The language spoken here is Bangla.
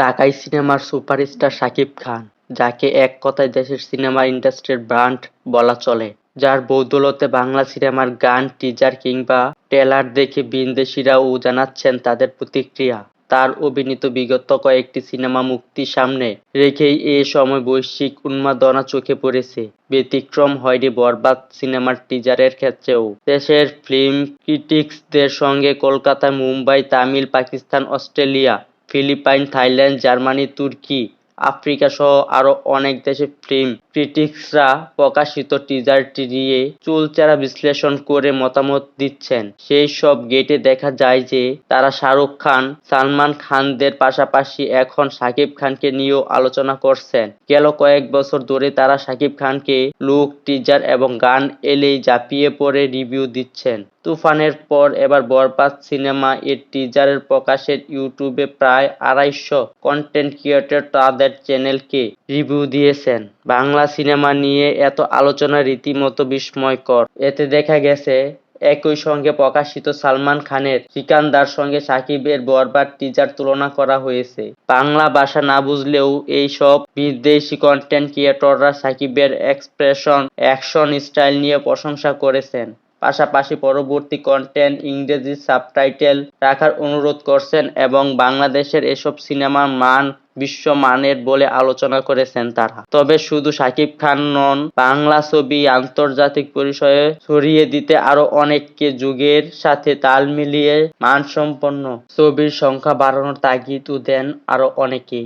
ঢাকাই সিনেমার সুপারস্টার শাকিব খান, যাকে এক কথায় দেশের সিনেমা ইন্ডাস্ট্রির ব্র্যান্ড বলা চলে, যার বদৌলতে বাংলা সিনেমার গান, টিজার কিংবা ট্রেলার দেখে ভিনদেশিরাও জানাচ্ছেন তাদের প্রতিক্রিয়া। তার অভিনীত বিগত কয়েকটি সিনেমা মুক্তি সামনে রেখেই এ সময় বৈশ্বিক উন্মাদনা চোখে পড়েছে। ব্যতিক্রম হয়নি বরবাদ সিনেমার টিজারের ক্ষেত্রেও। দেশের ফিল্ম ক্রিটিকসদের সঙ্গে Kolkata, Mumbai, Tamil, Pakistan, Australia, Philippines, Thailand, Germany, তুর্কি, আফ্রিকা সহ আরও অনেক দেশের ফিল্ম ক্রিটিকসরা প্রকাশিত টিজারটি নিয়ে চুলচেরা বিশ্লেষণ করে মতামত দিচ্ছেন। সেই সব গেটে দেখা যায় যে, তারা শাহরুখ খান, সালমান খানদের পাশাপাশি এখন শাকিব খানকে নিয়েও আলোচনা করছেন। গেল কয়েক বছর ধরে তারা শাকিব খানকে লুক, টিজার এবং গান এলেই ঝাঁপিয়ে পড়ে রিভিউ দিচ্ছেন। তুফানের পর এবার বরবাদ সিনেমা এর টিজার প্রকাশের ইউটিউবে প্রায় আড়াইশ কন্টেন্ট ক্রিয়েটর তাদের চ্যানেলকে রিভিউ দিয়েছেন। বাংলা সিনেমা নিয়ে এত আলোচনা রীতিমতো বিস্ময়কর। এতে দেখা গেছে, একই সঙ্গে প্রকাশিত সালমান খানের সিকান্দার সঙ্গে সাকিবের বরবাদ টিজার তুলনা করা হয়েছে। বাংলা ভাষা না বুঝলেও এই সব বিদেশি কন্টেন্ট ক্রিয়েটররা সাকিবের এক্সপ্রেশন, অ্যাকশন স্টাইল নিয়ে প্রশংসা করেছেন। পাশাপাশি পরবর্তী কন্টেন্ট ইংরেজি সাবটাইটেল রাখার অনুরোধ করছেন এবং বাংলাদেশের এসব সিনেমার মান বিশ্বমানের বলে আলোচনা করেছেন তারা। তবে শুধু শাকিব খান নন, বাংলা ছবি আন্তর্জাতিক পরিসরে ছড়িয়ে দিতে আরও অনেককে যুগের সাথে তাল মিলিয়ে মানসম্পন্ন ছবির সংখ্যা বাড়ানোর তাগিদও দেন আরও অনেকেই।